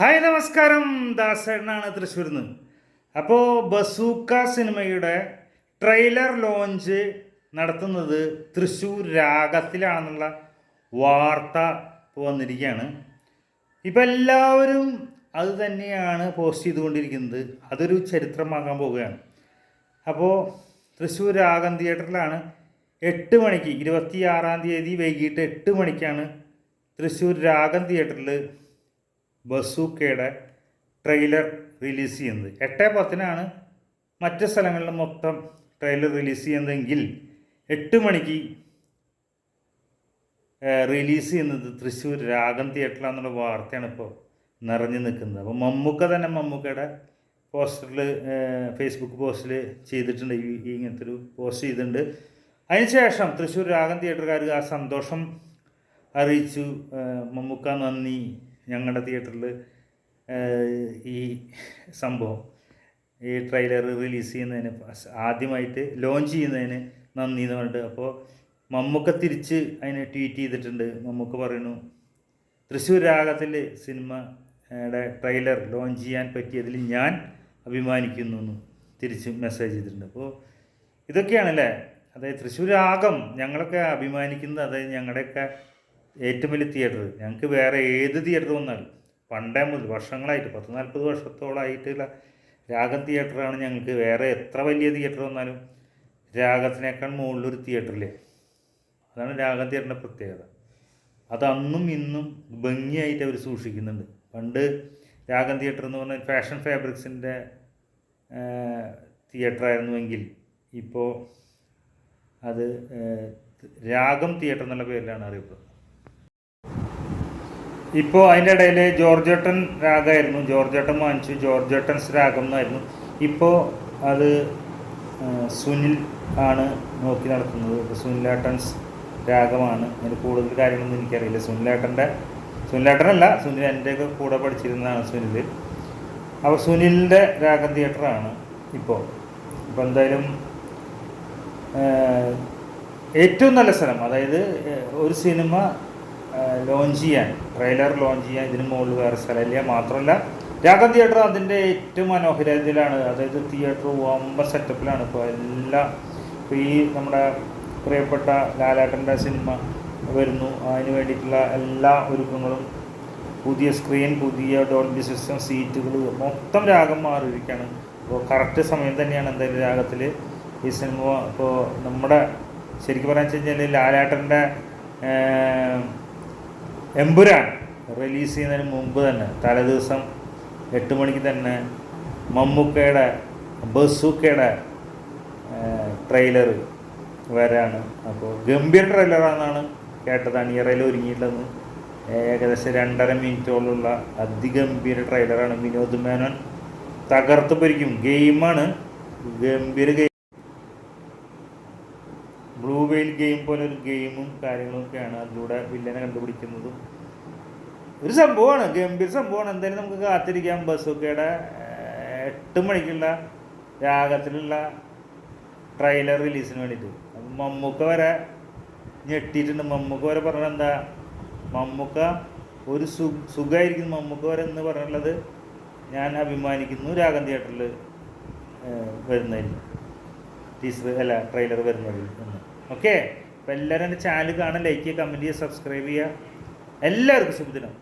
Hi നമസ്കാരം. ദാസേട്ടനാണ് തൃശ്ശൂരിൽ നിന്ന് അപ്പോൾ ബസൂക്ക സിനിമയുടെ ട്രെയിലർ ലോഞ്ച് നടത്തുന്നത് തൃശ്ശൂർ രാഗത്തിലാണെന്നുള്ള വാർത്ത വന്നിരിക്കുകയാണ്. ഇപ്പം എല്ലാവരും അത് തന്നെയാണ് പോസ്റ്റ് ചെയ്തുകൊണ്ടിരിക്കുന്നത്. അതൊരു ചരിത്രമാകാൻ പോവുകയാണ്. അപ്പോൾ തൃശ്ശൂർ രാഗം തിയേറ്ററിലാണ് എട്ട് മണിക്ക് ഇരുപത്തിയാറാം തീയതി വൈകിട്ട് എട്ട് മണിക്കാണ് തൃശ്ശൂർ രാഗം തിയേറ്ററിൽ ബസൂക്കയുടെ ട്രെയിലർ റിലീസ് ചെയ്യുന്നത്. എട്ട് പത്തിനാണ് മറ്റ് സ്ഥലങ്ങളിൽ മൊത്തം ട്രെയിലർ റിലീസ് ചെയ്യുന്നതെങ്കിൽ എട്ട് മണിക്ക് റിലീസ് ചെയ്യുന്നത് തൃശ്ശൂർ രാഗം തിയേറ്ററിലാണെന്നുള്ള വാർത്തയാണ് ഇപ്പോൾ നിറഞ്ഞു നിൽക്കുന്നത്. അപ്പോൾ മമ്മൂക്ക തന്നെ മമ്മൂക്കയുടെ പോസ്റ്ററിൽ ഫേസ്ബുക്ക് പോസ്റ്റിൽ ചെയ്തിട്ടുണ്ട്. ഈ ഇങ്ങനത്തെ ഒരു പോസ്റ്റ് ചെയ്തിട്ടുണ്ട്. അതിനുശേഷം തൃശ്ശൂർ രാഗം തിയേറ്ററുകാർ ആ സന്തോഷം അറിയിച്ചു. മമ്മൂക്ക നന്ദി. ഞങ്ങളുടെ തിയേറ്ററിൽ ഈ സംഭവം ഈ ട്രെയിലർ റിലീസ് ചെയ്യുന്നതിന് ആദ്യമായിട്ട് ലോഞ്ച് ചെയ്യുന്നതിന് നന്ദി എന്ന് പറഞ്ഞിട്ട്. അപ്പോൾ മമ്മൂക്ക തിരിച്ച് അതിനെ ട്വീറ്റ് ചെയ്തിട്ടുണ്ട്. മമ്മൂക്ക പറയുന്നു തൃശ്ശൂർ രാഗത്തിൽ സിനിമയുടെ ട്രെയിലർ ലോഞ്ച് ചെയ്യാൻ പറ്റിയതിൽ ഞാൻ അഭിമാനിക്കുന്നു എന്ന് തിരിച്ച് മെസ്സേജ് ചെയ്തിട്ടുണ്ട്. അപ്പോൾ ഇതൊക്കെയാണല്ലേ? അതായത് തൃശ്ശൂർ രാഗം ഞങ്ങളൊക്കെ അഭിമാനിക്കുന്നത് അതായത് ഞങ്ങളുടെയൊക്കെ ഏറ്റവും വലിയ തിയേറ്റർ. ഞങ്ങൾക്ക് വേറെ ഏത് തിയേറ്റർ വന്നാലും പണ്ടേ മുതൽ വർഷങ്ങളായിട്ട് പത്ത് നാൽപ്പത് വർഷത്തോളമായിട്ടുള്ള രാഗം തിയേറ്ററാണ് ഞങ്ങൾക്ക് വേറെ എത്ര വലിയ തിയേറ്റർ വന്നാലും രാഗത്തിനേക്കാൾ മുകളിലൊരു തിയേറ്ററില്ലേ അതാണ് രാഗം തിയേറ്ററിന്റെ പ്രത്യേകത. അത് അന്നും ഇന്നും ഭംഗിയായിട്ട് അവർ സൂക്ഷിക്കുന്നുണ്ട്. പണ്ട് രാഗം തിയേറ്റർ എന്ന് പറഞ്ഞാൽ ഫാഷൻ ഫാബ്രിക്സിന്റെ തിയേറ്റർ ആയിരുന്നുവെങ്കിൽ ഇപ്പോൾ അത് രാഗം തിയേറ്റർ എന്നുള്ള പേരിലാണ് അറിയപ്പെടുന്നത്. ഇപ്പോൾ അതിന്റെ ഇടയിൽ ജോർജേട്ടൻ രാഗമായിരുന്നു ജോർജേട്ടൻ വാങ്ങിച്ചു. ജോർജേട്ടൻസ് രാഗം എന്നായിരുന്നു. ഇപ്പോൾ അത് സുനിൽ ആണ് നോക്കി നടത്തുന്നത്. സുനിലേട്ടൻസ് രാഗമാണ്. അതിന് കൂടുതൽ കാര്യങ്ങളൊന്നും എനിക്കറിയില്ല. സുനിലേട്ടന്റെ സുനിലേട്ടനല്ല സുനിൽ എന്റെയൊക്കെ കൂടെ പഠിച്ചിരുന്നതാണ് സുനിൽ അപ്പോൾ സുനിലിന്റെ രാഗം തിയേറ്ററാണ് ഇപ്പോൾ ഇപ്പോൾ എന്തായാലും ഏറ്റവും നല്ല സ്ഥലം അതായത് ഒരു സിനിമ ലോഞ്ച് ചെയ്യാൻ ട്രെയിലർ ലോഞ്ച് ചെയ്യാൻ ഇതിന് മുകളിൽ വേറെ സ്ഥലമില്ല മാത്രമല്ല രാഗ തിയേറ്റർ അതിന്റെ ഏറ്റവും മനോഹരത്തിലാണ്. അതായത് തിയേറ്റർ വമ്പ സെറ്റപ്പിലാണ് ഇപ്പോൾ എല്ലാം ഇപ്പോൾ ഈ നമ്മുടെ പ്രിയപ്പെട്ട ലാലേട്ടന്റെ സിനിമ വരുന്നു. അതിന് വേണ്ടിയിട്ടുള്ള എല്ലാ ഒരുക്കങ്ങളും പുതിയ സ്ക്രീൻ പുതിയ ഡോൾബി സിസ്റ്റം സീറ്റുകൾ മൊത്തം രാഗം മാറിയിരിക്കുകയാണ്. അപ്പോൾ കറക്റ്റ് സമയം തന്നെയാണ് എന്തായാലും രാഗത്തിൽ ഈ സിനിമ ഇപ്പോൾ നമ്മുടെ ശരിക്കും പറയാൻ വെച്ച് കഴിഞ്ഞാൽ ലാലേട്ടന്റെ എമ്പുരാൻ റിലീസ് ചെയ്യുന്നതിന് മുമ്പ് തന്നെ തലേദിവസം എട്ട് മണിക്ക് തന്നെ മമ്മൂക്കയുടെ ബസൂക്കയുടെ ട്രെയിലർ വരാണ്. അപ്പോൾ ഗംഭീര ട്രെയിലറാണെന്നാണ് കേട്ടത് അണിയറയിൽ ഒരുങ്ങിയിട്ടുള്ളത്. ഏകദേശം രണ്ടര മിനിറ്റോളമുള്ള അതിഗംഭീര ട്രെയിലറാണ്. വിനോദ് മേനോൻ തകർത്ത് പൊരിക്കും ഗെയിമാണ്. ഗംഭീര ഗെയിം ബ്ലൂ വെയിൽ ഗെയിം പോലെ ഒരു ഗെയിമും കാര്യങ്ങളൊക്കെയാണ് അതിലൂടെ വില്ലനെ കണ്ടുപിടിക്കുന്നതും. ഒരു സംഭവമാണ് ഗംഭീര സംഭവമാണ്. എന്തായാലും നമുക്ക് കാത്തിരിക്കാം. ബസ്സൊക്കെയുടെ എട്ട് മണിക്കുള്ള രാഗത്തിലുള്ള ട്രെയിലർ റിലീസിന് വേണ്ടിയിട്ട്. അപ്പം മമ്മൂക്ക വരെ ഞെട്ടിയിട്ടുണ്ട്. മമ്മൂക്ക വരെ പറഞ്ഞത് എന്താ? മമ്മൂക്ക ഒരു സു സുഖമായിരിക്കുന്നു മമ്മൂക്ക വരെ എന്ന് പറഞ്ഞുള്ളത് ഞാൻ അഭിമാനിക്കുന്നു രാഗം തിയേറ്ററിൽ വരുന്നതിൽ. ടീച്ചർ അല്ല ട്രെയിലർ വരുന്നതിൽ എന്ന് ഓക്കെ അപ്പോൾ എല്ലാവരും എന്റെ ചാനൽ കാണാൻ ലൈക്ക് ചെയ്യുക കമന്റ് ചെയ്യുക സബ്സ്ക്രൈബ് ചെയ്യുക. എല്ലാവർക്കും ശുഭദിനം